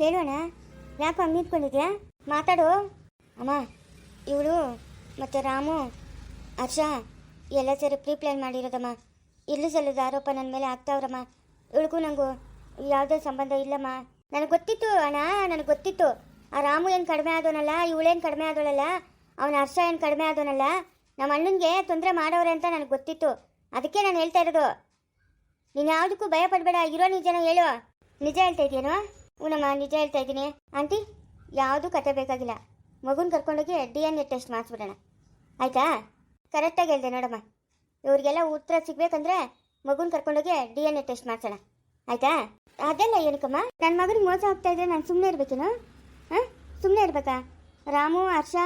ಹೇಳೋಣ. ಯಾಕೆ ಅಮ್ಮ ಮಾತಾಡು. ಅಮ್ಮ, ಇವಳು ಮತ್ತು ರಾಮು, ಹರ್ಷ, ಎಲ್ಲ ಸೇರಿ ಪ್ರೀ ಪ್ಲ್ಯಾನ್ ಮಾಡಿರೋದಮ್ಮ. ಇಲ್ಲೂ ಸಲ್ಲದ ಆರೋಪ ನನ್ನ ಮೇಲೆ ಆಗ್ತಾವ್ರಮ್ಮ. ಇವಳಿಗೂ ನನಗೂ ಯಾವುದೇ ಸಂಬಂಧ ಇಲ್ಲಮ್ಮ. ನನಗೆ ಗೊತ್ತಿತ್ತು ಅಣ್ಣ, ನನಗೆ ಗೊತ್ತಿತ್ತು. ಆ ರಾಮು ಏನು ಕಡಿಮೆ ಆದವನಲ್ಲ ಇವಳೇನು ಕಡಿಮೆ ಆದವಳಲ್ಲ, ಅವನ ಹರ್ಷ ಏನು ಕಡಿಮೆ ಆದೋನಲ್ಲ ನಮ್ಮ ಅಣ್ಣನಿಗೆ ತೊಂದರೆ ಮಾಡೋರೆ ಅಂತ ನನಗೆ ಗೊತ್ತಿತ್ತು. ಅದಕ್ಕೆ ನಾನು ಹೇಳ್ತಾ ಇರೋದು. ನೀನು ಯಾವುದಕ್ಕೂ ಭಯ ಪಡಬೇಡ ಇರೋ ನಿಜನ ಹೇಳು. ನಿಜ ಹೇಳ್ತಾ ಇದೆಯೇನೋ? ಹ್ಞೂನಮ್ಮ ನಿಜ ಹೇಳ್ತಾ ಇದ್ದೀನಿ. ಆಂಟಿ, ಯಾವುದೂ ಕತೆ ಬೇಕಾಗಿಲ್ಲ. ಮಗುನ ಕರ್ಕೊಂಡೋಗಿ ಡಿ ಎನ್ ಎ ಟೆಸ್ಟ್ ಮಾಡಿಸ್ಬಿಡೋಣ. ಆಯಿತಾ? ಕರೆಕ್ಟಾಗಿ ಹೇಳಿದೆ ನೋಡಮ್ಮ. ಇವರಿಗೆಲ್ಲ ಉತ್ತರ ಸಿಗ್ಬೇಕಂದ್ರೆ ಮಗುನ ಕರ್ಕೊಂಡೋಗಿ ಡಿ ಎನ್ ಎ ಟೆಸ್ಟ್ ಮಾಡಿಸೋಣ. ಆಯಿತಾ? ಅದೆಲ್ಲ ಏನಕ್ಕಮ್ಮ? ನನ್ನ ಮಗನಿಗೆ ಮೋಸ ಆಗ್ತಾ ಇದ್ರೆ ನಾನು ಸುಮ್ಮನೆ ಇರಬೇಕೇನು? ಹಾಂ? ಸುಮ್ಮನೆ ಇರ್ಬೇಕಾ? ರಾಮು, ಹರ್ಷ,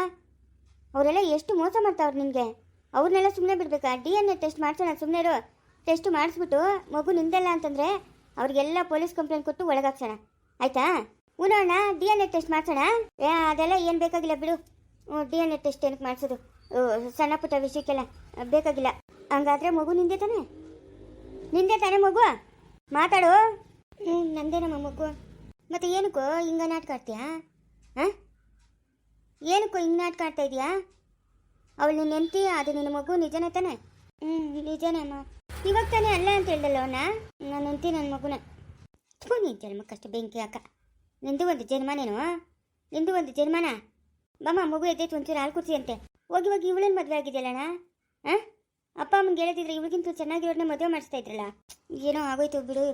ಅವರೆಲ್ಲ ಎಷ್ಟು ಮೋಸ ಮಾಡ್ತಾವ್ರು ನಿನಗೆ ಅವ್ರನ್ನೆಲ್ಲ ಸುಮ್ಮನೆ ಬಿಡ್ಬೇಕಾ? ಡಿ ಎನ್ ಎ ಟೆಸ್ಟ್ ಮಾಡಿಸೋಣ ಸುಮ್ಮನೆ ಇರು ಟೆಸ್ಟ್ ಮಾಡಿಸ್ಬಿಟ್ಟು ಮಗು ನಿಂದಲ್ಲ ಅಂತಂದರೆ ಅವ್ರಿಗೆಲ್ಲ ಪೊಲೀಸ್ ಕಂಪ್ಲೇಂಟ್ ಕೊಟ್ಟು ಒಳಗಾಕ್ಸೋಣ. ಆಯ್ತಾ? ಉನೋಣ ಡಿ ಎನ್ ಎ ಟೆಸ್ಟ್ ಮಾಡ್ಸೋಣ? ಅದೆಲ್ಲ ಏನು ಬೇಕಾಗಿಲ್ಲ ಬಿಡು. ಡಿ ಎನ್ ಎ ಟೆಸ್ಟ್ ಏನಕ್ಕೆ ಮಾಡಿಸೋದು? ಸಣ್ಣ ಪುಟ್ಟ ವಿಷಯಕ್ಕೆಲ್ಲ ಬೇಕಾಗಿಲ್ಲ. ಹಂಗಾದ್ರೆ ಮಗು ನಿಂದೆ ತಾನೆ? ನಿಂದೆ ತಾನೆ ಮಗು? ಮಾತಾಡು. ಹ್ಞೂ ನಂದೇನಮ್ಮ ಮಗು. ಮತ್ತೆ ಏನಕ್ಕೋ ಹಿಂಗೆ ನಾಟಕ ಆಡ್ತೀಯಾ? ಹಾಂ? ಏನಕ್ಕೋ ಹಿಂಗೆ ನಾಟಕ ಆಡ್ತಾ ಇದೀಯಾ? ಅವಳು ನಿನ್ನ ಹೆಂಡತಿ, ಅದು ನಿನ್ನ ಮಗು, ನಿಜನೇ ತಾನೆ? ಹ್ಞೂ, ನಿಜನೇ ಅಮ್ಮ. ಇವಾಗ ತಾನೇ ಅಲ್ಲ ಅಂತ ಹೇಳ್ದಲ್ಲ ಅವನ? ನನ್ನ ಹೆಂಡತಿ, ನನ್ನ ಮಗುನ. ಥೂ ನೀನು ಜನ್ಮಕ್ಕಷ್ಟು ಬೆಂಕಿ ಹಾಕ. ನಿಂದು ಒಂದು ಜನ್ಮನೇನು? ನಿಂದು ಒಂದು ಜನ್ಮನ? ಬಮ್ಮ ಮಗು ಎದ್ದೈತು ಒಂಚೂರು ಹಾಲು ಕುರ್ಸಿಯಂತೆ ಅಂತೆ ಹೋಗಿ ಹೋಗಿ, ಇವಳೇನು ಮದುವೆ ಆಗಿದೆಯಲ್ಲಣ್ಣ ಹಾಂ? ಅಪ್ಪ ಅಮ್ಮಂಗೆ ಹೇಳಿದ್ರೆ ಇವಳಿಗಿಂತ ಚೆನ್ನಾಗಿರೋದನ್ನ ಮದುವೆ ಮಾಡಿಸ್ತಾ ಇದ್ರಲ್ಲ? ಏನೋ ಆಗೋಯ್ತು ಬಿಡು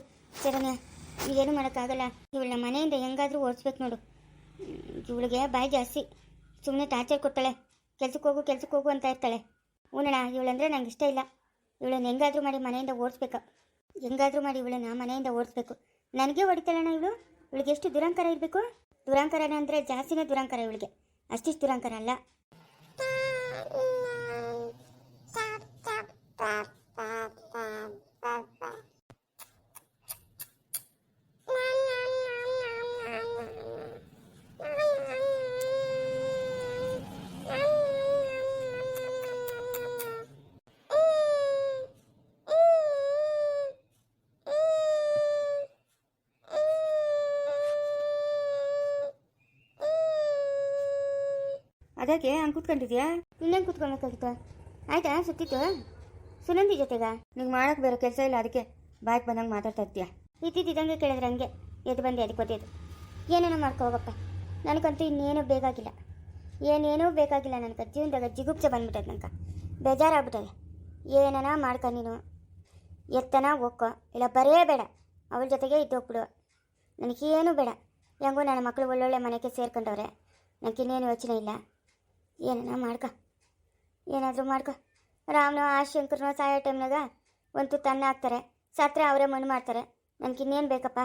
ಶರಣ್ಯ ಏನು ಮಾಡೋಕ್ಕಾಗಲ್ಲ. ಇವಳನ್ನ ಮನೆಯಿಂದ ಹೆಂಗಾದರೂ ಓಡಿಸ್ಬೇಕು ನೋಡು. ಇವಳಿಗೆ ಬಾಯಿ ಜಾಸ್ತಿ. ಸುಮ್ಮನೆ ಟಾರ್ಚರ್ ಕೊಡ್ತಾಳೆ. ಕೆಲ್ಸಕ್ಕೆ ಹೋಗು ಕೆಲ್ಸಕ್ಕೆ ಹೋಗು ಅಂತ ಇರ್ತಾಳೆ. ಹೂನಣ್ಣ, ಇವಳಂದ್ರೆ ನಂಗೆ ಇಷ್ಟ ಇಲ್ಲ. ಇವಳನ್ನ ಹೆಂಗಾದರೂ ಮಾಡಿ ಮನೆಯಿಂದ ಓಡಿಸ್ಬೇಕು. ಹೆಂಗಾದರೂ ಮಾಡಿ ಇವಳನ್ನ ಮನೆಯಿಂದ ಓಡಿಸ್ಬೇಕು. ನನಗೆ ಹೊಡಿತಾಳಣ್ಣ ಇವಳು? ಇವಳಿಗೆ ಎಷ್ಟು ದುರಂಕಾರ ಇರಬೇಕು? ದುರಂಕಾರನ ಅಂದರೆ ಜಾಸ್ತಿನೇ ದುರಂಕಾರ ಇವಳಿಗೆ. ಅಷ್ಟಿಷ್ಟು ದುರಂಕಾರ ಅಲ್ಲ ಅದಕ್ಕೆ ಹಂಗೆ ಕುತ್ಕೊಂಡಿದ್ಯಾ? ಇನ್ನೇನು ಕೂತ್ಕೊಬೇಕಾಗಿತ್ತು ಆಯ್ತಾ ಸುತ್ತಿತ್ತು? ಸುನಂದಿ ಜೊತೆಗ? ನಿಂಗೆ ಮಾಡೋಕೆ ಬೇರೆ ಕೆಲಸ ಇಲ್ಲ ಅದಕ್ಕೆ ಬಾಯ್ ಬಂದಂಗೆ ಮಾತಾಡ್ತಾ ಇರ್ತೀಯ ಇದ್ದಿದ್ದಂಗೆ ಕೇಳಿದ್ರೆ ಹಂಗೆ ಎದ್ದು ಬಂದೆ ಅದಕ್ಕೆ ಗೊತ್ತಿದ್ದು ಏನೇನೋ ಮಾಡ್ಕೊ ಹೋಗಪ್ಪ. ನನಗಂತೂ ಇನ್ನೇನೂ ಬೇಕಾಗಿಲ್ಲ. ಏನೇನೂ ಬೇಕಾಗಿಲ್ಲ ನನಗೆ. ಜೀವನದಾಗ ಜಿಗುಪ್ಸೆ ಬಂದ್ಬಿಟ್ಟದ ನನಗೆ ಬೇಜಾರಾಗ್ಬಿಟ್ಟದೆ. ಏನನ ಮಾಡ್ಕೊ ನೀನು? ಎತ್ತನ ಹೋಗ್ಕೋ ಇಲ್ಲ ಬರೇ ಬೇಡ. ಅವಳ ಜೊತೆಗೆ ಇದ್ದು ಹೋಗ್ಬಿಡು. ನನಗೇನು ಬೇಡ. ಹೆಂಗೋ ನನ್ನ ಮಕ್ಕಳು ಒಳ್ಳೊಳ್ಳೆ ಮನೆಗೆ ಸೇರ್ಕೊಂಡವ್ರೆ. ನನಗಿನ್ನೇನು ಯೋಚನೆ ಇಲ್ಲ. ಏನನ ಮಾಡ್ಕ. ಏನಾದರೂ ಮಾಡ್ಕೊ. ರಾಮನ ಆ ಶಂಕರನ ಸಾಯೋ ಟೈಮ್ನಾಗ ಒಂದು ತನ್ನ ಹಾಕ್ತಾರೆ. ಸತ್ರೆ ಅವರೇ ಮಣ್ಣು ಮಾಡ್ತಾರೆ. ನನಗಿನ್ನೇನು ಬೇಕಪ್ಪ?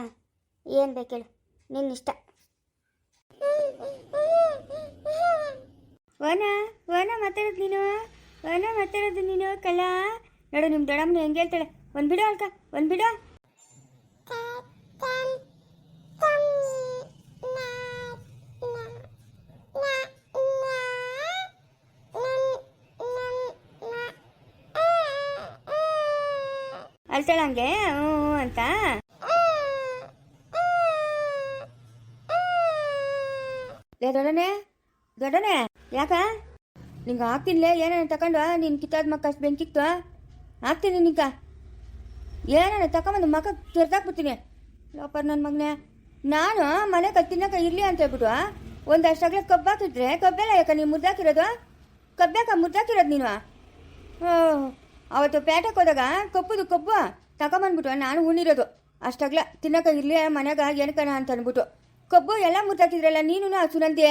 ಏನು ಬೇಕೇಳು ನಿನ್ನ ಇಷ್ಟ. ವನ ವನ ಮಾತಾಡೋದು ನೀನು? ವನ ಮಾತಾಡೋದು ನೀನು ಕಲಾ? ನೋಡು ನಿಮ್ಮ ದೊಡಮ್ಮನ ಹೆಂಗೆ ಹೇಳ್ತಾಳೆ? ಒಂದು ಬಿಡು ಅಲ್ಕ ಒಂದು ಬಿಡು. ಹಂಗೆ ಅಂತ. ಲೇ ದೊಡ್ಡನೆ ದೊಡ್ಡನೆ, ಯಾಕ? ನಿಂಗೆ ಹಾಕ್ತಿನ್ಲೇ, ಏನೇನು ತಗೊಂಡು ನೀನು ಕಿತ್ತಾದ ಮಕ್ಕ ಅಷ್ಟು ಬೆಂಕಿಕ್ತು ಹಾಕ್ತೀನಿ ನಿಂಕ ಏನೇನು ತಗೊಂಬಂದು ಮಕ್ಕ ಕೆರ್ದಾಕ್ಬಿಡ್ತೀನಿ ಲೋಪರ್ ನನ್ನ ಮಗನೇ. ನಾನು ಮನೆ ಕತ್ತಿನಕ ಇರಲಿ ಅಂತ ಹೇಳ್ಬಿಟ್ಟು ಒಂದು ಅಷ್ಟಾಗಲೇ ಕಬ್ಬು ಹಾಕಿದ್ರೆ ಕಬ್ಬೆಲ್ಲ ಯಾಕ ನೀನು ಮುದ್ದಾಕಿರೋದು ಕಬ್ಬ್ಯಾಕ ಮುದ್ದಾಕಿರೋದು ನೀನು ಹ್ಞೂ ಅವತ್ತು ಪೇಟೆಗೆ ಹೋದಾಗ ಕಪ್ಪುದು ಕಬ್ಬು ತಗೊಂಬಂದ್ಬಿಟ್ಟು ನಾನು ಉಣ್ಣಿರೋದು. ಅಷ್ಟಾಗ್ಲ, ತಿನ್ನಕ ಇರ್ಲಿ ಮನೆಗ ಏನಕನ ಅಂತ ಅಂದ್ಬಿಟ್ಟು ಕಬ್ಬು ಎಲ್ಲ ಮುದ್ದಾಕಿದ್ರಲ್ಲ ನೀನು ಸುನಂದಿ?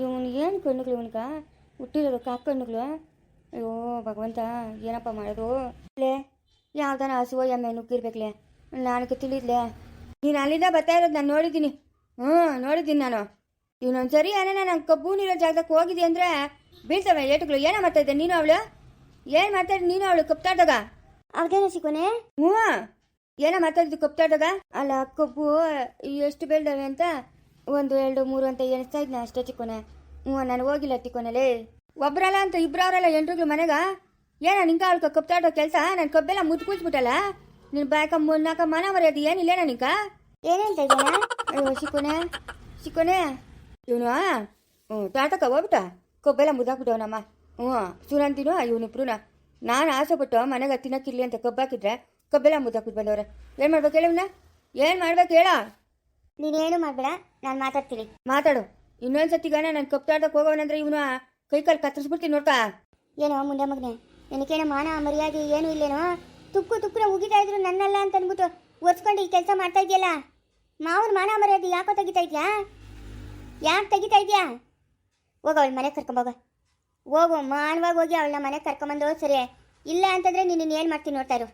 ಇವನು ಏನು ಕಣ್ಣುಗಳು ಇವನ್ಗ? ಹುಟ್ಟಿರೋದು ಕಾಕ್ ಕಣ್ಣುಗಳು? ಅಯ್ಯೋ, ಭಗವಂತ, ಏನಪ್ಪ ಮಾಡೋದು? ಲೇ, ಯಾವ್ದಾನ ಹಸುವ ಎಮ್ಮೆ ನುಗ್ಗಿರ್ಬೇಕ್ಲೆ. ನನಗೆ ತಿಳಿದ್ಲೆ. ನೀನು ಅಲ್ಲಿಂದ ಬರ್ತಾ ಇರೋದು ನಾನು ನೋಡಿದ್ದೀನಿ. ಹ್ಞೂ ನೋಡಿದ್ದೀನಿ ನಾನು. ಇವನೊಂದ್ಸರಿ ಏನೇ ನಂಗೆ ಕಬ್ಬು ನೀರೋ ಜಾಗಕ್ಕೆ ಹೋಗಿದ್ದೆ ಅಂದರೆ ಬೀಳ್ತವೆ ಏಟುಗಳು. ಏನೋ ಮಾಡ್ತಾ ಇದ್ದೆ ನೀನು ಅವಳು? ಏನು ಮಾತಾಡಿ ನೀನು ಅವಳು ಕಪ್ತಾಡ್ದಾಗ ಅವ್ದೇನೋ ಸಿಕ್ಕೋನೆ ಹ್ಞೂ. ಏನೋ ಮಾತಾಡಿದ್ದು ಕಪ್ತಾಡ್ದಾಗ ಅಲ್ಲ ಕಬ್ಬು ಎಷ್ಟು ಬೆಳ್ದವೆ ಅಂತ? ಒಂದು ಎರಡು ಮೂರು ಅಂತ ಎಣಿಸ್ತಾ ಇದ್ನ ಅಷ್ಟೇ ಚಿಕ್ಕೋನೆ. ಹ್ಞೂ ನಾನು ಹೋಗಿಲ್ಲ ಚಿಕ್ಕೋನಲ್ಲಿ ಒಬ್ರಲ್ಲ ಅಂತ ಇಬ್ರವ್ರಲ್ಲ ಎಂಟ್ರುಗಳು ಮನೆಗ? ಏನ ನಿಂಕ ಅವಳು ಕಪ್ತಾಡೋ ಕೆಲಸ? ನನ್ನ ಕಬ್ಬೆಲ್ಲ ಮುದ್ದು ಕೂತ್ಬಿಟ್ಟಲ್ಲ ನಿನ್ನ ಬಾಯಕ ನಾಕ ಮನ ಮರ್ಯಾದೆ ಏನಿಲ್ಲ ನಿಂಕ ಏನು ಹೇಳ್ತಾ ಇದ್ದೀನಾ? ಅಯ್ಯೋ ಸಿಕ್ಕೋನೆ ಸಿಕ್ಕೋನೆ ಇವನು ಹ್ಞೂ ತಾಟಕ ಹೋಗ್ಬಿಟ್ಟ? ಕೊಬ್ಬೆಲ್ಲ ಮುದಾಕ್ಬಿಟ್ಟವನಮ್ಮ ಹ್ಞೂ ಸುನಂದಿನು ಇವನಿಬ್ರು ನಾನು ಆಸೆ ಪಟ್ಟು ಮನೆಗೆ ತಿನ್ನಕ್ಕಿರ್ಲಿ ಅಂತ ಕಬ್ಬಾಕಿದ್ರೆ ಕಬ್ಬೆಲ್ಲ ಮುದ್ದಾಕ್ಬಿಟ್ಟು ಬಂದವ್ರೆ. ಏನು ಮಾಡ್ಬೇಕು ಹೇಳವನ್ನ ಏನು ಮಾಡ್ಬೇಕು ಹೇಳ. ನೀನೇನು ಮಾಡ್ಬೇಡ ನಾನು ಮಾತಾಡ್ತೀನಿ. ಮಾತಾಡು. ಇನ್ನೊಂದ್ಸತಿಗಾನ ನಾನು ಕಪ್ತಾಡ್ದಕ್ಕೆ ಹೋಗೋವನಂದ್ರೆ ಇವನು ಕೈ ಕಾಲು ಕತ್ತರಿಸ್ಬಿಡ್ತೀನಿ ನೋಡ್ತಾ. ಏನೋ ಮುಂದೆ ಮಗನೆ ನನಗೇನೋ ಮಾನ ಮರ್ಯಾದೆ ಏನೂ ಇಲ್ಲೇನೋ? ತುಕ್ಕು ತುಕ್ಕನ ಉಗಿತಾ ಇದ್ರು ನನ್ನಲ್ಲ ಅಂತ ಅಂದ್ಬಿಟ್ಟು ಒರ್ಸ್ಕೊಂಡು ಈ ಕೆಲಸ ಮಾಡ್ತಾ ಇದೆಯಲ್ಲ? ಮಾವನ ಮಾನ ಮರ್ಯಾದೆ ಯಾಕೋ ತೆಗಿತಾ ಇದೆಯಾ? ಯಾಕೆ ತೆಗಿತಾ ಇದೆಯಾ? ಹೋಗ ಅವಳ ಮನೆಗೆ ಕರ್ಕೊಂಬೋಗ ಹೋಗು. ಮಾನವಾಗಿ ಹೋಗಿ ಅವಳನ್ನ ಮನೆಗೆ ಕರ್ಕೊಂಬಂದು ಸರಿ. ಇಲ್ಲ ಅಂತಂದ್ರೆ ನೀನು ಏನು ಮಾಡ್ತೀನಿ ನೋಡ್ತಾ ಇರು.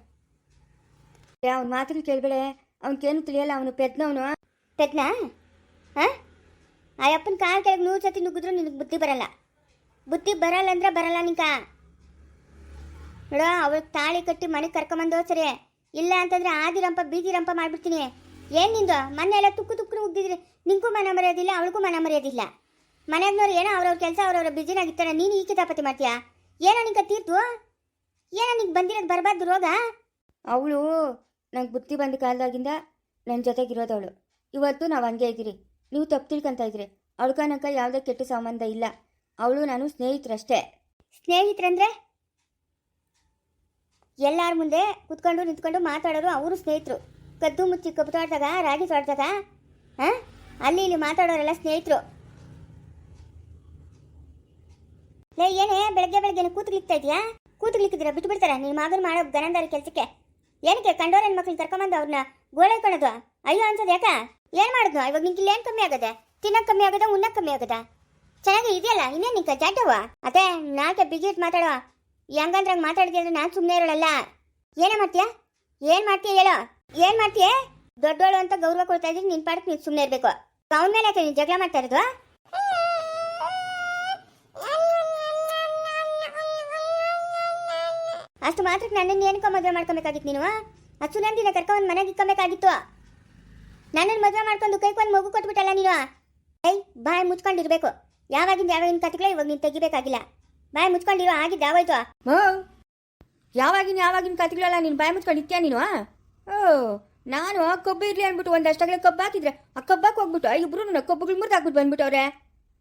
ಅವ್ನ ಮಾತನ್ನು ಕೇಳಬೇಳೆ ಅವನಿಗೇನು ತಿಳಿಯಲ್ಲ ಅವನು ಪೆದ್ನವನು. ಪೆದ್ನ? ಹಾಂ? ಆ ಅಪ್ಪನ ಕಾಲು ಕೆಳಗೆ ನೂರು ಸತಿ ನುಗ್ಗಿದ್ರು ನಿನಗೆ ಬುದ್ಧಿ ಬರಲ್ಲ. ಬುದ್ಧಿ ಬರಲ್ಲ ಅಂದ್ರೆ ಬರಲ್ಲ ನಿಂಕ. ನೋಡ ಅವಳು ತಾಳಿ ಕಟ್ಟಿ ಮನೆಗೆ ಕರ್ಕೊಂಬಂದು ಸರಿ. ಇಲ್ಲ ಅಂತಂದ್ರೆ ಆದಿರಂಪ ಬೀದಿರಂಪ ಮಾಡ್ಬಿಡ್ತೀನಿ. ಏನು ನಿಂದು? ಮೊನ್ನೆ ಎಲ್ಲ ತುಕ್ಕು ತುಕ್ಕು ಉಗ್ದಿದ್ರಿ ನಿಂಗೂ ಮನ ಮರೆಯೋದಿಲ್ಲ ಅವಳಿಗೂ ಮನ ಮರ್ಯಾದಿಲ್ಲ. ಮನೆಯಾಗ್ನವ್ರು ಏನೋ ಅವ್ರವ್ರ ಕೆಲಸ ಅವ್ರವ್ರ ಬಿಜಿನಾಗಿರ್ತಾರೆ ನೀನು ಈ ಕಿತಾಪತಿ ಮಾಡ್ತೀಯಾ? ಏನೋ ನಿಂಗೆ ತೀರ್ತು ಏನೋ ನಿಂಗೆ ಬಂದಿರೋದು ಬರಬಾರ್ದು ರೋಗ? ಅವಳು ನಂಗೆ ಬುದ್ಧಿ ಬಂದ ಕಾಲದಾಗಿಂದ ನನ್ನ ಜೊತೆಗಿರೋದವಳು. ಇವತ್ತು ನಾವು ಹಂಗೆ ಇದ್ದೀರಿ. ನೀವು ತಪ್ಪು ತಿಳ್ಕೊಂತ ಇದ್ರಿ ಅವಳ್ಕನಕ ಯಾವುದೇ ಕೆಟ್ಟ ಸಂಬಂಧ ಇಲ್ಲ. ಅವಳು ನಾನು ಸ್ನೇಹಿತರಷ್ಟೇ. ಸ್ನೇಹಿತರಂದ್ರೆ? ಎಲ್ಲಾರ ಮುಂದೆ ಕುತ್ಕೊಂಡು ನಿಂತ್ಕೊಂಡು ಮಾತಾಡೋರು ಅವರು ಸ್ನೇಹಿತರು. ಕದ್ದು ಮುಚ್ಚಿ ಕಬ್ಬು ತೋಟದಾಗ ರಾಗಿ ತೋಟದಾಗ ಹಾಂ? ಅಲ್ಲಿ ಇಲ್ಲಿ ಮಾತಾಡೋರೆಲ್ಲ ಸ್ನೇಹಿತರು. ಲೇ, ಏನೇ? ಬೆಳಗ್ಗೆ ಬೆಳಗ್ಗೆ ಕೂತ್ಲಿಕ್ತಾ ಇದೆಯಾ ಕೂತ್ಲಿಕ್ಕಿದ್ರೆ ಬಿಟ್ಟು ಬಿಡ್ತಾರೆ? ನಿಮ್ಮ ಮಗನ ಮಾಡೋ ಗನಂದಾರಿ ಕೆಲಸಕ್ಕೆ. ಏನಕ್ಕೆ ಕಂಡೋರ ಹೆಣ್ಮಕ್ಳನ್ನ ಕರ್ಕೊಂಬಂದು ಅವ್ರನ್ನ ಗೋಳೈಕೊಳ್ಳೋದು ಅಯ್ಯೋ, ಅನ್ಸೋದು ಯಾಕ? ಏನು ಮಾಡಿದ್ನು? ಇವಾಗ ನಿಂಗೆ ಇಲ್ಲಿ ಏನು ಕಮ್ಮಿ ಆಗದೆ? ತಿನ್ನಕ್ಕೆ ಕಮ್ಮಿ ಆಗದ ಉನ್ನ ಕಮ್ಮಿ ಆಗದ? ಚೆನ್ನಾಗಿ ಇದೆಯಲ್ಲ? ಇನ್ನೇನು ನಿಂಗೆ ಜಾಟವ ಅದೇ ನಾಕೆ ಬಿಗಿಟ್ ಮಾತಾಡೋ. ಹೆಂಗಂದ್ರೆ ಮಾತಾಡಿದೆ ಅಂದ್ರೆ ನಾನು ಸುಮ್ಮನೆ ಇರೋಳಲ್ಲ. ಏನೇ ಮಾಡ್ತೀಯ? ಏನು ಮಾಡ್ತೀಯ ಹೇಳೋ. ಏನು ಮಾಡ್ತೀಯ? ದೊಡ್ಡೋಳು ಅಂತ ಗೌರವ ಕೊಡ್ತಾ ಇದ್ದೀನಿ ನಿನ್ನ ಪಾಡಕ್ಕೆ ನೀನು ಸುಮ್ಮನೆ ಇರಬೇಕು. ಅವನ ಮೇಲೆ ನೀನು ಜಗಳ ಮಾಡ್ತಾ ಇರೋದು? ಅಷ್ಟು ಮಾತ್ರಕ್ಕೆ ನನ್ನನ್ನು ಏನಕ್ಕೆ ಮದುವೆ ಮಾಡ್ಕೊಬೇಕಾಗಿತ್ತು ನೀನು, ಆ? ಸುನಂದಿನ ಕರ್ಕೊಂಡು ಮನೆಗೆ ಇಕ್ಕೊಬೇಕಾಗಿತ್ತು. ನನ್ನನ್ನು ಮದುವೆ ಮಾಡ್ಕೊಂಡು ಕೈಕೊಂಡು ಮಗು ಕೊಟ್ಬಿಟ್ಟಲ್ಲ ನೀನು ಏಯ್, ಬಾಯ್ ಮುಚ್ಕೊಂಡಿರ್ಬೇಕು. ಯಾವಾಗಿಂದ ಯಾವಾಗಿನ ಕತೆಗಳು ಇವಾಗ ನೀನು ತೆಗಿಬೇಕಾಗಿಲ್ಲ. ಬಾಯ್ ಮುಚ್ಕೊಂಡಿರೋ ಆಗಿದ್ದು ಯಾವಾಯ್ತು ಯಾವಾಗಿನ ಯಾವಾಗಿನ ಕತೆಗಳಲ್ಲ ನೀನು ಬಾಯ್ ಮುಚ್ಕೊಂಡು ಇತ್ಯಾ ನೀನು ಓ, ನಾನು ಕಬ್ಬು ಇರಲಿ ಅಂದ್ಬಿಟ್ಟು ಒಂದಷ್ಟಾಗಲೇ ಕಬ್ಬು ಹಾಕಿದ್ರೆ, ಆ ಕಬ್ಬಾಕ್ ಹೋಗ್ಬಿಟ್ಟು ಇಬ್ರು ನನ್ನ ಕಬ್ಬುಗಳು ಮುರಿದು ಹಾಕ್ಬಿಟ್ಟು ಬಂದ್ಬಿಟ್ಟವ್ರೆ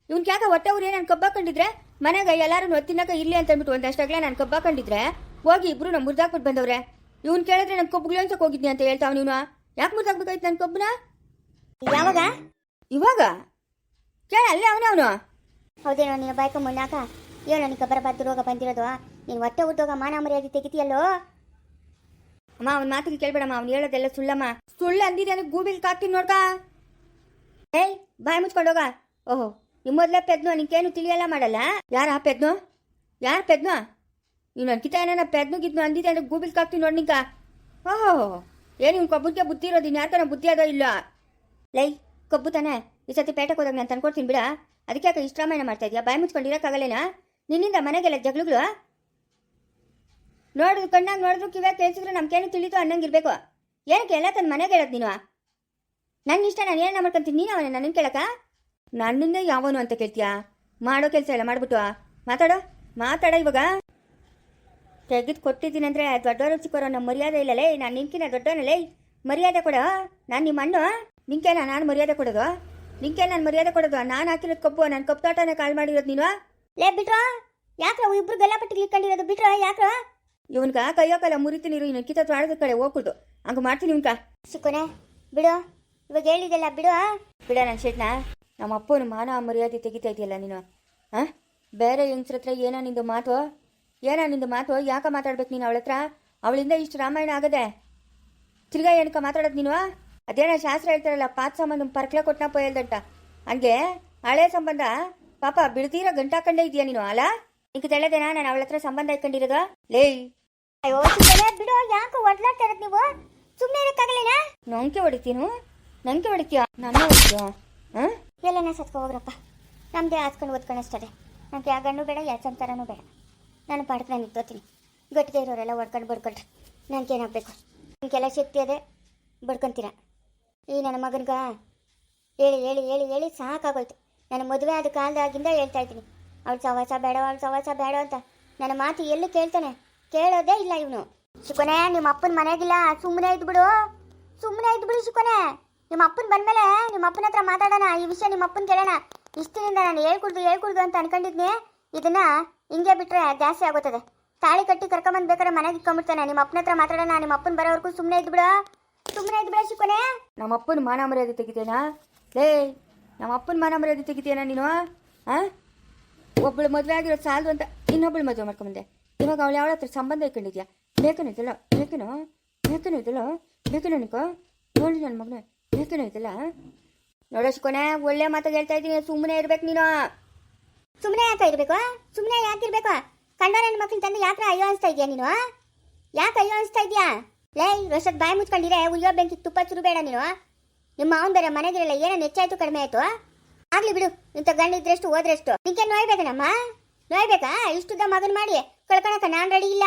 ಇವ್ನ ಯಾಕೆ ಹೊಟ್ಟೆ ಊರೇ ನಾನು ಕಬ್ಬಾಕೊಂಡಿದ್ರೆ ಮನೆಗೆ ಎಲ್ಲರೂ ತಿನ್ನಕ ಇರಲಿ ಅಂತ ಅಂದ್ಬಿಟ್ಟು ಒಂದಷ್ಟಾಗಲೇ ನಾನು ಕಬ್ಬು ಹಾಕೊಂಡಿದ್ರೆ ಹೋಗಿ ಇಬ್ರು ನಮ್ಮ ಮುರಿದಾಕ್ಬಿಟ್ಟು ಬಂದವ್ರೆ. ಇವ್ನು ಕೇಳಿದ್ರೆ ನನ್ನ ಕಬ್ಬುಗಳು ಅಂತ ಹೋಗಿದ್ನಿ ಅಂತ ಹೇಳ್ತಾವ ನೀನು. ಯಾಕೆ ಮುರಿದಾಕ್ಬೇಕಾಯ್ತು ನನ್ನ ಕೊಬ್ಬನ? ಯಾವಾಗ? ಇವಾಗ? ಕೇಳ ಅಲ್ಲೇ ಅವನೇ ಅವನು. ಹೌದೇನೋ ನೀನು ಬಾಯ್ಕ ಮುನ್ನಾಕ ಏನೋ ನಿಕ್ಕ ಬರಬಾರ್ದು ರೋಗ ಬಂದಿರೋದು. ನೀನು ಹೊಟ್ಟೆ ಹುಟ್ಟೋಗ ಮಾನ ಮರ್ಯಾದೆ ತೆಗಿತೀಯಲ್ಲೋ? ಅಮ್ಮ ಅವ್ನ ಮಾತಿಗೆ ಕೇಳ್ಬೇಡಮ್ಮ ಅವ್ನು ಹೇಳೋದೆಲ್ಲ ಸುಳ್ಳಮ್ಮ. ಸುಳ್ಳು ಅಂದಿದೆ ಅಂದ್ರೆ ಗೂಬಿಲ್ ಕಾಕ್ತೀನಿ ನೋಡ್ಕ. ಏಯ್ ಬಾಯ್ ಮುಚ್ಕೊಂಡೋಗ ಓಹೋ ನಿಮ್ಮ ಮೊದಲೇ ಪೆದ್ನೋ ನಿನ್ಕೇನು ತಿಳಿಯಲ್ಲ ಮಾಡಲ್ಲ? ಯಾರ ಪೆದ್ನೋ? ಯಾರ ಪೆದ್ನು? ನೀನು ಅನ್ಕಿತ ಏನಾನ ಪೆದ್ನು ಗಿದ್ನು ಅಂದಿದೆ ಅಂದ್ರೆ ಗೂಬಿಲ್ ಕಾಕ್ತೀನಿ ನೋಡಿ ನಿಂಕ ಓಹೋ, ಏನು ಇವ್ನು ಕೊಬ್ಬರಿಗೆ ಬುದ್ಧಿ ಇರೋದು ಇನ್ನು ಯಾತನ ಬುದ್ಧಿ ಅದೋ ಇಲ್ಲ? ಲೈ, ಕಬ್ಬು ತಾನೆ. ಈ ಸತಿ ಪೇಟೆಗೆ ಹೋದಾಗ ನಾನು ತಂದ್ಕೊಡ್ತೀನಿ ಬಿಡ. ಅದಕ್ಕೆ ಯಾಕೆ ಇಷ್ಟ ರಾಮಾಯಣ ಮಾಡ್ತಾ ಇದೆಯಾ? ಬಾಯ್ ಮುಚ್ಕೊಂಡಿರೋಕ್ಕಾಗಲ್ಲೇನಾ ನಿನ್ನಿಂದ ಮನೆಗೆಲ್ಲ ಜಗಳಗಳು ನೋಡಿದ್ರು ಕಣ್ಣಾಗ ನೋಡಿದ್ರು ಕಿವ್ಯಾಗ ಕೇಳಿಸಿದ್ರೆ ನಮ್ಗೇನು ತಿಳಿತು ಅನ್ನಂಗಿರ್ಬೇಕು. ಏನಕ್ಕೆ ಎಲ್ಲ ತನ್ನ ಮನೆಗೆ ಹೇಳೋದು ನೀನು? ನನ್ನ ಇಷ್ಟ, ನಾನು ಏನ ಮಾಡ್ಕೊಂತೀನಿ ನೀನು ಅವನ ನನ್ನ ಕೇಳಕ? ನನ್ನಿಂದ ಯಾವನು ಅಂತ ಕೇಳ್ತೀಯಾ? ಮಾಡೋ ಕೆಲಸ ಎಲ್ಲ ಮಾಡ್ಬಿಟ್ಟು. ಮಾತಾಡೋ? ಮಾತಾಡ ಇವಾಗ? ತೆಗೆದು ಕೊಟ್ಟಿದ್ದೀನಿ ಅಂದರೆ ದೊಡ್ಡವರು ಚಿಕ್ಕವರು ನಮ್ಮ ಮರ್ಯಾದೆ ಇಲ್ಲಲೇ? ನಾನು ನಿನ್ಕಿನ ದೊಡ್ಡವನಲ್ಲೇ? ಮರ್ಯಾದೆ ಕೊಡೋ? ನಾನು ನಿಮ್ಮ ಅಣ್ಣ? ನಿಂಕೇನ ನಾನು ಮರ್ಯಾದೆ ಕೊಡೋದು? ನಿಂಕೆ ನಾನು ಮರ್ಯಾದೆ ಕೊಡೋದು? ನಾನು ಹಾಕಿರೋದು ಕಬ್ಬು ನನ್ನ ಕಬ್ಬು ತೋಟನೇ ಕಾಲ್ ಮಾಡಿರೋದು ನೀನು? ಲೇ ಬಿಟ್ರೋ! ಯಾಕ್ರ ಇಬ್ರು ಗಲ್ಲಾಪಟ್ಟಿಗೆ ಇಟ್ಕೊಂಡಿರೋದು ಬಿಟ್ರ ಯಾಕ್ರ? ಇವನ್ಗ ಕೈಯೋ ಕಾಲ ಮುರಿತೀನಿ ಇರು ಇನ್ನು ಕಿತ್ತ ಆಡದ ಕಡೆ ಹೋಗ್ಬಿಡ್ದು. ಹಂಗೆ ಮಾಡ್ತೀನಿ ಇವನ್ಕ ಸುಕ್ಕನೆ ಬಿಡು. ಇವಾಗ ಹೇಳಿದೆಲ್ಲ ಬಿಡು. ಬಿಡ ನನ್ನ ಶೆಟ್ನ. ನಮ್ಮ ಅಪ್ಪನ ಮಾನ ಮರ್ಯಾದೆ ತೆಗಿತಾ ಇದೆಯಲ್ಲ ನೀನು? ಹಾಂ? ಬೇರೆ ಹೆಂಗ್ಸ್ರ ಹತ್ರ ಏನೋ ನಿಂದು ಮಾತು? ಏನೋ ನಿಂದು ಮಾತು? ಯಾಕ ಮಾತಾಡ್ಬೇಕು ನೀನು ಅವಳತ್ರ? ಅವಳಿಂದ ಇಷ್ಟು ರಾಮಾಯಣ ಆಗದೆ. ತಿರ್ಗಾ ಏನಕ್ಕ ಮಾತಾಡೋದು ನೀನು? ಅದೇನೋ ಶಾಸ್ತ್ರ ಹೇಳ್ತಾರಲ್ಲ ಪಾತ್ ಸಂಬಂಧ ಪರ್ಕ್ಲ ಕೊಟ್ಟನ ಪೋಯಲ್ದಂಟ ಹಂಗೆ ಹಳೆ ಸಂಬಂಧ. ಪಾಪ ಬಿಡ್ತೀರ ಗಂಟಾಕಂಡೇ ಇದೆಯಾ ನೀನು ಅಲ್ಲ ನಿಂಗೆ ತೆಳ್ಳದೇನಾ? ನಾನು ಅವಳ ಹತ್ರ ಸಂಬಂಧ ಇಟ್ಕೊಂಡಿರೋದು. ಲೇ. ಅಯ್ಯೋ ಬಿಡು ಯಾಕೆ ಒಡ್ಲಾಡ್ತಾ ಇರೋದು ನೀವು? ಸುಮ್ಮನೆ ಇರೋಕ್ಕಾಗಲೇನಾ ನಂಗೆ ಹೊಡಿತೀನು? ನಂಗೆ ಹೊಡಿತೀಯ? ನಾನು ಹೊಡಿತೀಯ? ಹಾಂ? ಎಲ್ಲನ ಸತ್ಕೋ ಹೋಗ್ರಪ್ಪ. ನಮ್ಮದೇ ಹಾಸ್ಕೊಂಡು ಓದ್ಕೊಂಡು ಅಷ್ಟೇ. ನನಗೆ ಯಾವ ಗಣ್ಣು ಬೇಡ ಯಾವ ಸಂತಾರನೂ ಬೇಡ. ನಾನು ಪಾಡಕ್ಕೆ ನಾನು ಇದ್ದೋತೀನಿ. ಗಟ್ಟಿಗೆ ಇರೋರೆಲ್ಲ ಹೊಡ್ಕೊಂಡು ಬಡ್ಕೊಳ್ರಿ. ನನಗೇನಾಗಬೇಕು ನಿಮಗೆಲ್ಲ ಶಕ್ತಿ ಅದೇ. ಬಡ್ಕೊತೀರ? ಈ ನನ್ನ ಮಗನಿಗ. ಹೇಳಿ ಹೇಳಿ ಹೇಳಿ ಹೇಳಿ, ಸಾಕಾಗೋಯ್ತು. ನನ್ನ ಮದುವೆ ಆದ ಕಾಲದಾಗಿಂದ ಹೇಳ್ತಾ ಇದ್ದೀನಿ. ಅವಳು ಸವಾಸ ಬೇಡ, ಅವಳು ಸವಾಸ ಬೇಡ ಅಂತ. ನನ್ನ ಮಾತು ಎಲ್ಲಿ ಕೇಳ್ತಾನೆ? ಕೇಳೋದೇ ಇಲ್ಲ ಇವನು. ಶಿಕೊನೆ ನಿಮ್ಮ ಅಪ್ಪನ ಮನೆಗಿಲ್ಲ. ಸುಮ್ಮನೆ ಇದ್ಬಿಡು. ಸುಮ್ಮನೆ ಇದ್ಬಿಡು ಶಿಕೊನೆ ನಿಮ್ಮ ಅಪ್ಪನ ಬಂದಮೇಲೆ ನಿಮ್ಮ ಅಪ್ಪನ ಹತ್ರ ಮಾತಾಡೋಣ. ಈ ವಿಷಯ ನಿಮ್ಮ ಅಪ್ಪನ ಕೇಳೋಣ. ಇಷ್ಟಿನಿಂದ ನಾನು ಹೇಳ್ಕೊಡ್ದು ಹೇಳ್ಕೊಡ್ದು ಅಂತ ಅನ್ಕೊಂಡಿದ್ನಿ. ಇದನ್ನ ಹಿಂಗೆ ಬಿಟ್ರೆ ಜಾಸ್ತಿ ಆಗುತ್ತದೆ. ತಾಳಿ ಕಟ್ಟಿ ಕರ್ಕೊಂಬಂದ್ ಬೇಕಾದ್ರೆ ಮನೆಗೆ ಇಟ್ಕೊಂಡ್ಬಿಡ್ತಾನೆ. ನಿಮ್ಮ ಅಪ್ಪನ ಹತ್ರ ಮಾತಾಡೋಣ. ನಿಮ್ಮ ಅಪ್ಪನ ಬರೋವರೆಗೂ ಸುಮ್ಮನೆ ಇದ್ಬಿಡ ಸುಮ್ಮನೆ ಇದ್ಬಿಡ ಶಿಕೊನೆ. ನಮ್ಮ ಅಪ್ಪನ ಮಾನ ಮರ್ಯಾದೆ ತೆಗಿತೇನಾ? ಲೇ, ನಮ್ಮ ಅಪ್ಪನ ಮಾನ ಮರ್ಯಾದೆ ತೆಗಿತೇನಾ ನೀನು? ಹಾಂ ಒಬ್ಬಳು ಮದುವೆ ಆಗಿರೋ ಸಾಲದು ಅಂತ ಇನ್ನೊಬ್ಬಳು ಮದುವೆ ಮಾಡ್ಕೊಂಬಂದೆ. ಇವಾಗ ಅವಳು ಯಾವಳ ಹತ್ರ ಸಂಬಂಧ ಇಟ್ಕೊಂಡಿದ್ಯಾ? ಬೇಕೇನು ಇದಲ್ಲ? ಬೇಕೇನು? ಬೇಕೇನು ಇದಲ್ಲ? ಬೇಕೇನು ನಿಕೋ ನೋಡಿ ನನ್ನ ಮಗನ. ಬೇಕೇನು ಇದಲ್ಲ? ನೋಡೋಸ್ಕೊನೆ ಒಳ್ಳೆ ಮಾತಾಗ ಹೇಳ್ತಾ ಇದ್ದೀನಿ ಸುಮ್ಮನೆ ಇರ್ಬೇಕು ನೀನು. ಸುಮ್ಮನೆ ಯಾಕೆ ಇರ್ಬೇಕು ಸುಮ್ಮನೆ ಯಾಕೆ ಇರ್ಬೇಕು ಕಂಡ ನನ್ನ ಮಕ್ಕಳು ತಂದು ಯಾಕೆ ಅಯ್ಯೋ ಅನಿಸ್ತಾ ಇದೆಯಾ ನೀನು ಯಾಕೆ ಅಯ್ಯೋ ಅನಿಸ್ತಾ ಇದೆಯಾ? ಲೇ ರೊಸದ್ ಬಾಯಿ ಮುಚ್ಕೊಂಡಿರೆ, ಉಯ್ಯೋ ಬೆಂಕಿ ತುಪ್ಪ ಚುರುಬೇಡ ನೀನು ನಿಮ್ಮ ಅವನ ಬೇರೆ ಮನೆಗಿರಲ್ಲ ಏನೋ ಹೆಚ್ಚಾಯ್ತು ಕಡಿಮೆ ಆಯ್ತು ಆಗ್ಲಿ ಬಿಡು ಇಂಥ ಗಂಡ ಇದ್ರೆಷ್ಟು ಹೋದ್ರೆಷ್ಟು, ನಿಂಗೆ ನೋಯ್ಬೇಕನಮ್ಮ ನೋಯ್ಬೇಕಾ? ಇಷ್ಟುದ್ದ ಮಗನ್ ಮಾಡಿ, ಕಳ್ಕೊಳಕ ನಾನ್ ರೆಡಿ ಇಲ್ಲ.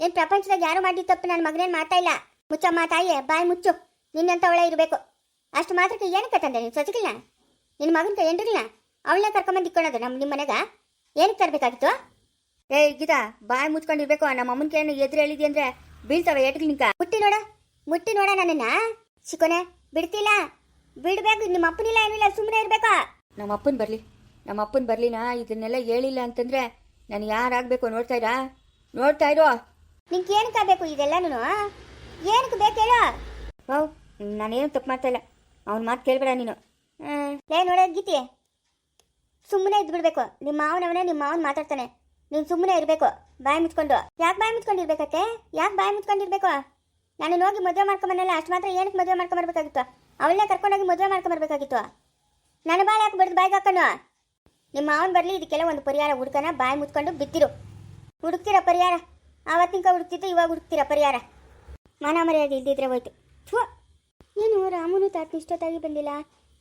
ಏನ್ ಪ್ರಪಂಚದಾಗ ಯಾರು ಮಾಡಿ ತಪ್ಪು ನನ್ನ ಮಗನೇನ್ ಮಾಡ್ತಾ ಇಲ್ಲ? ಮುಚ್ಚಮ್ಮ ತಾಯಿ ಬಾಯಿ ಮುಚ್ಚು ನಿನ್ನಂತವಳೆ ಇರಬೇಕು. ಅಷ್ಟು ಮಾತ್ರಕ್ಕೆ ಏನಕ್ಕೆ ತಂದೆ, ನೀನು ಸೊಸಗಿಲ್ಲ ನಿನ್ನ ಮಗನ ಕೈ ಎಂಡಿಲ್ಲ ಅವಳನ್ನ ಕರ್ಕೊಂಬಂದು ಇಕ್ಕೊಳ್ಳೋದು ನಮ್ಮ ನಿಮ್ಮ ಮನೆಗ? ಏನಕ್ಕೆ ತರಬೇಕಾಗಿತ್ತು? ಏ ಗೀತಾ ಬಾಯಿ ಮುಚ್ಕೊಂಡಿರ್ಬೇಕು. ನಮ್ಮ ಅಮ್ಮನ ಕೇಳಿ ಎದುರು ಹೇಳಿದ್ಯ ಅಂದ್ರೆ ಬೀಳ್ತವೆ ಏಟ್ಗಳು ನಿಂಕ. ಮುಟ್ಟಿ ನೋಡ ಮುಟ್ಟಿ ನೋಡ ನನ್ನನ್ನ. ಶಿಕೋನೆ ಬಿಡ್ತಿಲ್ಲ. ಬಿಡ್ಬೇಕು ನಿಮ್ಮ ಅಪ್ಪನಿಲ್ಲ ಏನಿಲ್ಲ ಸುಮ್ಮನೆ ಇರ್ಬೇಕಾ. ನಮ್ಮ ಅಪ್ಪನ ಬರಲಿ. ನಮ್ಮ ಅಪ್ಪನ ಬರಲಿನಾ? ಇದನ್ನೆಲ್ಲ ಹೇಳಿಲ್ಲ ಅಂತಂದ್ರೆ ನಾನು ಯಾರಾಗಬೇಕು ನೋಡ್ತಾ ಇರಾ? ನೋಡ್ತಾ ಇರೋ. ನಿಂಗೆ ಏನಕ್ಕೆ ಬೇಕು ಇದೆಲ್ಲನೂ ಏನಕ್ಕೆ ಬೇಕು ಹೇಳು. ಹೌ ನಾನೇನು ತಪ್ಪು ಮಾಡ್ತಾ ಇಲ್ಲ. ಅವ್ನ ಮಾತು ಕೇಳ್ಬೇಡ ನೀನು. ಏ ನೋಡ ಗೀತಿ. ಸುಮ್ಮನೆ ಇದ್ದು ಬಿಡ್ಬೇಕು ನಿಮ್ಮ ಮಾವನವನೇ ನಿಮ್ಮ ಮಾವನ್ ಮಾತಾಡ್ತಾನೆ. ನೀನು ಸುಮ್ಮನೆ ಇರಬೇಕು. ಬಾಯಿ ಮುಚ್ಕೊಂಡು. ಯಾಕೆ ಬಾಯಿ ಮುಚ್ಕೊಂಡಿರ್ಬೇಕತ್ತೆ? ಯಾಕೆ ಬಾಯಿ ಮುಚ್ಕೊಂಡಿರ್ಬೇಕು? ನಾನು ಹೋಗಿ ಮದುವೆ ಮಾಡ್ಕೊಂಬನಲ್ಲ ಅಷ್ಟು ಮಾತ್ರ ಏನಕ್ಕೆ ಮದುವೆ ಮಾಡ್ಕೊಂಬರ್ಬೇಕಾಗಿತ್ತು? ಅವಳನ್ನೇ ಕರ್ಕೊಂಡೋಗಿ ಮದುವೆ ಮಾಡ್ಕೊಂಬರ್ಬೇಕಾಗಿತ್ತು. ನನ್ನ ಬಾಳೆ ಯಾಕೆ ಬಿಡ್ದು ಬಾಯಿಗೆ ಹಾಕೋಣ ನಿಮ್ಮ ಮಾವನ್ ಬರಲಿ, ಇದಕ್ಕೆಲ್ಲ ಒಂದು ಪರಿಹಾರ ಹುಡ್ಕನ ಬಾಯಿ ಮುಚ್ಕೊಂಡು ಬಿತ್ತಿರು ಹುಡುಕ್ತಿರ ಪರಿಹಾರ. ಆವತ್ತಿನ ಹುಡುಕ್ತಿತ್ತು, ಇವಾಗ ಹುಡುಕ್ತಿರ ಪರಿಹಾರ. ಮಾನ ಮರ್ಯಾದೆ ಇಲ್ದಿದ್ರೆ ಹೋಯ್ತು. ಥು. ಏನು ರಾಮನು ತಾತ ಇಷ್ಟೊತ್ತಾಗಿ ಬಂದಿಲ್ಲ?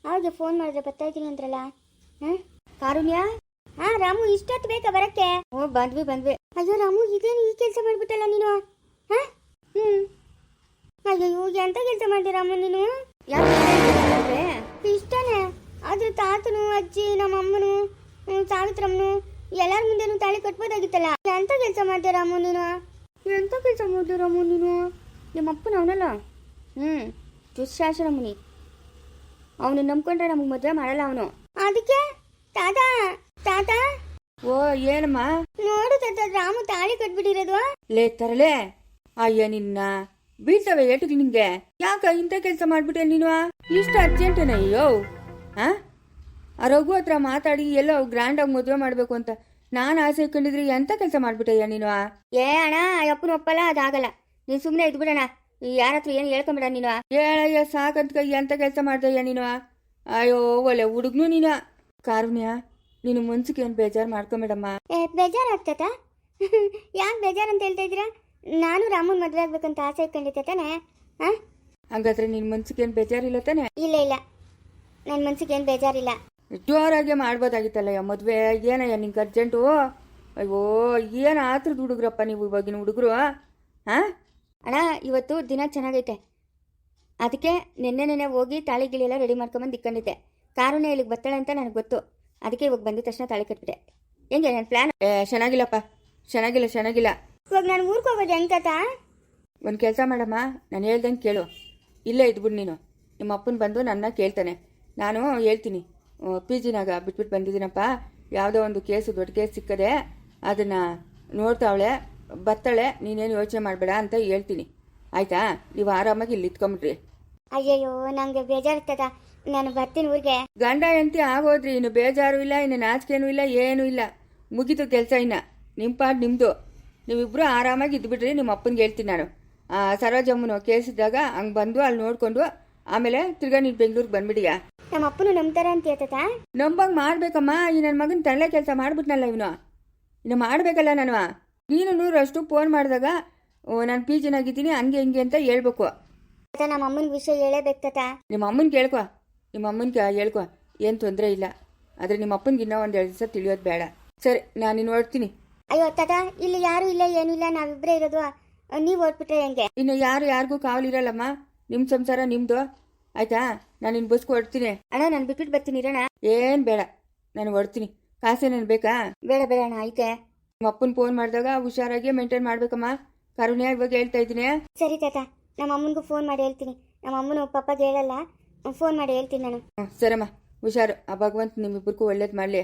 ಅವ್ರಿಗೆ ಫೋನ್ ಮಾಡಿದ್ರೆ ಬರ್ತಾ ಇದ್ದೀನಿ ಅಂದ್ರಲ್ಲ? ಹಾಂ? ಕಾರುಣ್ಯ? ಹಾ ರಾಮು ಇಷ್ಟೊತ್ತು ಬೇಕಾ ಬರಕ್ಕೆ? ಓ ಬಂದ್ವಿ ಬಂದ್ವಿ. ಅಯ್ಯೋ ರಾಮು ಇದೇನು ಈ ಕೆಲಸ ಮಾಡ್ಬಿಟ್ಟಲ್ಲ ನೀನು? ಹಾ? ಹ್ಞೂ ಅಯ್ಯೋ ಎಂತ ಕೆಲಸ ಮಾಡಿದೆ ರಾಮು ನೀನು? ಯಾಕೆ ಇಷ್ಟನೇ. ಆದ್ರೆ ತಾತನು ಅಜ್ಜಿ ನಮ್ಮ ಅಮ್ಮನು ಹ್ಮ್, ಸಾವಿತ್ರಮ್ಮನು ಎಲ್ಲರ ಮುಂದೆನು ತಾಳಿ ಕಟ್ಬೋದಾಗಿತ್ತಲ್ಲ? ಎಂತ ಕೆಲಸ ಮಾಡಿದೆ ರಾಮು ನೀನು? ಎಂತ ಕೆಲಸ ಮಾಡಿದೆ ರಾಮು ನೀನು? ನಿಮ್ಮ ಅಪ್ಪನ ಅವನಲ್ಲ? ಹ್ಞೂ ಮುನಿ ಅವನು ನಂಬ್ಕೊಂಡ್ರೆ ನಮಗೆ ಮದುವೆ ಮಾಡಲ್ಲ ಅವನು. ಅದಕ್ಕೆ? ತಾತ? ತಾತ? ಓ ಏನಮ್ಮ? ನೋಡು ತಾತ ರಾಮು ತಾಳಿ ಕಟ್ಬಿಟ್ಟಿರೋದು. ಲೇ ತರಲೆ. ಅಯ್ಯ ನಿನ್ನ. ಬೀಳ್ತವೆ ಏಟು ನಿಂಗೆ. ಯಾಕ ಇಂಥ ಕೆಲಸ ಮಾಡ್ಬಿಟ್ಟೆ ನೀನು? ಇಷ್ಟು ಅರ್ಜೆಂಟ್ ಅಯ್ಯೋ ಹಾ ಆ? ರಘು ಹತ್ರ ಮಾತಾಡಿ ಎಲ್ಲೋ ಗ್ರ್ಯಾಂಡಾಗಿ ಮದುವೆ ಮಾಡಬೇಕು ಅಂತ ನಾನು ಆಸೆ ಇಟ್ಕೊಂಡಿದ್ರಿ ಎಂಥ ಕೆಲಸ ಮಾಡ್ಬಿಟ್ಟಯ್ಯ ನೀನು? ಏ ಅಣ್ಣ ಅಪ್ಪನ ಒಪ್ಪಲ್ಲ ಅದಾಗಲ್ಲ. ನೀನು ಸುಮ್ಮನೆ ಇದ್ಬಿಡಣ ಯಾರ ಹತ್ರ ಏನು ಹೇಳ್ಕೊಂಬಿಡ ನೀನು? ಹೇಳಯ್ಯ ಸಾಕಂತ ಎಂಥ ಕೆಲಸ ಮಾಡ್ದಯ್ಯ ನೀನು? ಅಯ್ಯೋ ಒಳ್ಳೆ ಹುಡುಗ್ನು ನೀನು. ಕಾರುಣ್ಯ ನೀನು ಮನ್ಸಿಗೆ ಏನು ಬೇಜಾರು ಮಾಡ್ಕೊಂಬೇಡಮ್ಮ ಏ ಬೇಜಾರಾಗ್ತದ? ಯಾಕೆ ಬೇಜಾರು ಅಂತ ಹೇಳ್ತಾ ಇದ್ದೀರಾ? ನಾನು ರಾಮನ್ ಮದುವೆ ಆಗ್ಬೇಕಂತ ಆಸೆ ಇಟ್ಕೊಂಡಿದ್ದೆ ತಾನೆ? ಹಾಂ ಹಂಗಾದ್ರೆ ನಿನ್ನ ಮನ್ಸಿಗೆ ಏನು ಬೇಜಾರಿಲ್ಲ ತಾನೆ? ಇಲ್ಲ ಇಲ್ಲ. ನನ್ನ ಮನ್ಸಿಗೆ ಏನು ಬೇಜಾರಿಲ್ಲ ಜೋರಾಗೆ ಮಾಡ್ಬೋದಾಗಿತ್ತಲ್ಲಯ್ಯ ಮದುವೆ? ಏನಯ್ಯ ನಿಂಗೆ ಅರ್ಜೆಂಟು ಅಯ್ಯೋ ಏನು ಆತ್ರದ ಹುಡುಗ್ರಪ್ಪ ನೀವು ಇವಾಗಿನ ಹುಡುಗರು ಹಾಂ ಅಣ್ಣ ಇವತ್ತು ದಿನ ಚೆನ್ನಾಗೈತೆ. ಅದಕ್ಕೆ ನಿನ್ನೆ ನೆನ್ನೆ ಹೋಗಿ ತಾಳಿ ಗಿಳಿ ಎಲ್ಲ ರೆಡಿ ಮಾಡ್ಕೊಂಬಂದು ಇಕ್ಕೊಂಡಿದ್ದೆ ಕಾರುನೇ ಇಲ್ಲಿಗೆ ಬರ್ತಾಳೆ ಅಂತ ನನಗೆ ಗೊತ್ತು. ಅದಕ್ಕೆ ಇವಾಗ ಬಂದಿದ ತಕ್ಷಣ ತಾಳಿ ಕಟ್ಬಿಟ್ಟೆ. ಹೆಂಗೆ ನನ್ನ ಪ್ಲ್ಯಾನ್ ಚೆನ್ನಾಗಿಲ್ಲಪ್ಪ ಚೆನ್ನಾಗಿಲ್ಲ ಚೆನ್ನಾಗಿಲ್ಲ ಇವಾಗ ನಾನು ಊರ್ಕೋಬೋದು ಹೆಂಗ್ ತಾತ? ಒಂದು ಕೆಲಸ ಮಾಡಮ್ಮ. ನಾನು ಹೇಳ್ದಂಗೆ ಕೇಳು. ಇಲ್ಲೇ ಇದ್ಬಿಡು ನೀನು. ನಿಮ್ಮ ಅಪ್ಪನ ಬಂದು ನನ್ನ ಕೇಳ್ತಾನೆ. ನಾನು ಹೇಳ್ತೀನಿ. ಪಿ ಜಿನಾಗ ಬಿಟ್ಬಿಟ್ಟು ಬಂದಿದ್ದೀನಪ್ಪ. ಯಾವುದೋ ಒಂದು ಕೇಸು ದೊಡ್ಡ ಕೇಸ್ ಸಿಕ್ಕದೆ ಅದನ್ನು ನೋಡ್ತಾವಳೆ ಬರ್ತಾಳೆ ನೀನೇನು ಯೋಚನೆ ಮಾಡಬೇಡ ಅಂತ ಹೇಳ್ತೀನಿ. ಆಯಿತಾ? ನೀವು ಆರಾಮಾಗಿ ಇಲ್ಲಿ ಇತ್ಕೊಂಬಿಟ್ರಿ ಅಯ್ಯಯ್ಯೋ ನನಗೆ ಬೇಜಾರಿರ್ತದ ನಾನು ಬರ್ತೀನಿ ಊರಿಗೆ. ಗಂಡ ಹೆಂಡತಿ ಆಗೋದ್ರಿ ಇನ್ನು ಬೇಜಾರು ಇಲ್ಲ ಇನ್ನು ನಾಚಿಕೆನೂ ಇಲ್ಲ ಏನೂ ಇಲ್ಲ. ಮುಗೀತು ಕೆಲಸ ಇನ್ನ. ನಿಮ್ಮ ಪಾಡ್ ನಿಮ್ಮದು ನೀವಿಬ್ಬರು ಆರಾಮಾಗಿ ಇದ್ಬಿಡ್ರಿ ನಿಮ್ಮ ಅಪ್ಪನಿಗೆ ಹೇಳ್ತೀನಿ ನಾನು. ಆ, ಸರೋಜಮ್ಮನ ಕೇಸಿದ್ದಾಗ ಹಂಗೆ ಬಂದು ಅಲ್ಲಿ ನೋಡ್ಕೊಂಡು ಆಮೇಲೆ ತಿರ್ಗಾ ನೀನು ಬೆಂಗಳೂರಿಗೆ ಬಂದ್ಬಿಡಿಯಾ ನಮ್ಮ ಅಪ್ಪನು ನಂಬ್ತಾರ ಅಂತ ತಾತ ನಂಬಂಗೆ ಮಾಡ್ಬೇಕಮ್ಮ ಈ ನನ್ನ ಮಗನ ತಳ್ಳೆ ಕೆಲಸ ಮಾಡ್ಬಿಟ್ನಲ್ಲ ಇವನು. ಇನ್ನು ಮಾಡಬೇಕಲ್ಲ ನಾನು. ನೀನು ನೂರಷ್ಟು ಫೋನ್ ಮಾಡಿದಾಗ ನಾನು ಪಿ ಜಿನಾಗಿದ್ದೀನಿ ಹಂಗೆ ಹಿಂಗೆ ಅಂತ ಹೇಳ್ಬೇಕು. ತಾತ ನಮ್ಮ ಅಮ್ಮನ ವಿಷಯ ಹೇಳಬೇಕು ತಾತ. ನಿಮ್ಮ ಅಮ್ಮನ ಕೇಳ್ಕೊ. ನಿಮ್ಮ ಅಮ್ಮನಿಗೆ ಹೇಳ್ಕೊ ಏನು ತೊಂದರೆ ಇಲ್ಲ. ಆದರೆ ನಿಮ್ಮ ಅಪ್ಪನಿಗೆ ಇನ್ನೂ ಒಂದು ಎರಡು ದಿವಸ ತಿಳಿಯೋದು ಬೇಡ. ಸರಿ ನಾನು ಹೊರಡ್ತೀನಿ. ಅಯ್ಯೋ ತಾತ ಇಲ್ಲಿ ಯಾರು ಇಲ್ಲ ಏನೂ ಇಲ್ಲ ನಾವಿಬ್ಬರೇ ಇರೋದು. ನೀವು ಓದ್ಬಿಟ್ರೆ ಹೆಂಗೆ? ಇನ್ನು ಯಾರು ಯಾರಿಗೂ ಕಾವಲಿರಲ್ಲಮ್ಮ ನಿಮ್ಮ ಸಂಸಾರ ನಿಮ್ಮದು ಆಯ್ತಾ? ನಾನು ನಿನ್ನ ಬಸ್ಗೆ ಹೊಡ್ತೀನಿ ಅಣ್ಣ ನಾನು ಬಿಟ್ಬಿಟ್ಟು ಬರ್ತೀನಿ ಇರೋಣ ಏನು ಬೇಡ. ನಾನು ಹೊಡ್ತೀನಿ ಕಾಸೇನೇನು ಬೇಕಾ? ಬೇಡ ಬೇಡ ಅಣ್ಣ ಐತೆ. ನಿಮ್ಮ ಅಪ್ಪನ ಫೋನ್ ಮಾಡಿದಾಗ ಹುಷಾರಾಗಿ ಮೇಂಟೈನ್ ಮಾಡಬೇಕಮ್ಮ. ಕರುಣ್ಯ ಇವಾಗ ಹೇಳ್ತಾ ಇದ್ದೀನಿ. ಸರಿ ತಾತ. ನಮ್ಮ ಅಮ್ಮನಿಗೂ ಫೋನ್ ಮಾಡಿ ಹೇಳ್ತೀನಿ. ನಮ್ಮ ಅಮ್ಮನ ಪಪ್ಪಗೆ ಹೇಳಲ್ಲ. ಫೋನ್ ಮಾಡಿ ಹೇಳ್ತೀನಿ ನಾನು. ಸರಮ್ಮ ಹುಷಾರು. ಆ ಭಗವಂತ ನಿಮ್ಮಿಬ್ಬರಿಗೂ ಒಳ್ಳೇದು ಮಾಡಲಿ.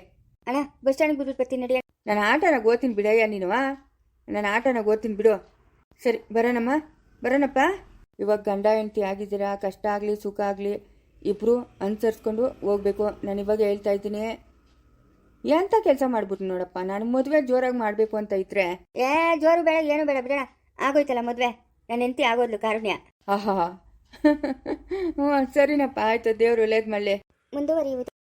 ಅಣ್ಣ ಬಸ್ ಸ್ಟ್ಯಾಂಡ್ಗೆ ಬಿಟ್ಬಿಟ್ಟು ಬರ್ತೀನಿ ನಡಿ. ನಾನು ಆಟನ ಓದ್ತೀನಿ ಬಿಡಯ್ಯ ನೀನು ನಾನು ಆಟನ ಓದ್ತೀನಿ ಬಿಡು. ಸರಿ ಬರೋಣಮ್ಮ ಬರೋಣಪ್ಪ. ಇವಾಗ ಗಂಡ ಹೆಂಡತಿ ಆಗಿದ್ದೀರಾ? ಕಷ್ಟ ಆಗಲಿ ಸುಖ ಆಗಲಿ ಇಬ್ಬರು ಅನುಸರಿಸ್ಕೊಂಡು ಹೋಗ್ಬೇಕು. ನಾನು ಇವಾಗ ಹೇಳ್ತಾ ಇದ್ದೀನಿ. ಎಂತ ಕೆಲಸ ಮಾಡ್ಬಿಟ್ಟು ನೋಡಪ್ಪ? ನಾನು ಮದುವೆ ಜೋರಾಗಿ ಮಾಡಬೇಕು ಅಂತ ಇದ್ರೆ. ಏ ಜೋರು ಬೇಡ ಏನು ಬೇಡ ಬಿಡೋಣ ಆಗೋಯ್ತಲ್ಲ ಮದುವೆ. ನನ್ನ ಹೆಂಡತಿ ಆಗೋದ್ಲು ಕಾರುಣ್ಯ. ಆಹಾ ಹ್ಞೂ ಸರಿನಪ್ಪ ಆಯ್ತು ದೇವ್ರು ಒಳ್ಳೇದು ಮಾಡಲಿ. ಮುಂದುವರಿಯುವುದು.